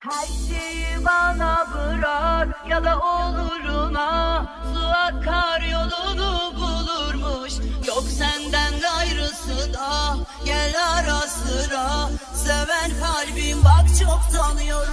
Her şeyi bana bırak ya da oluruna Su akar yolunu bulurmuş. Yok senden gayrısı da Gel ara sıra. Seven kalbim bak çok tanıyor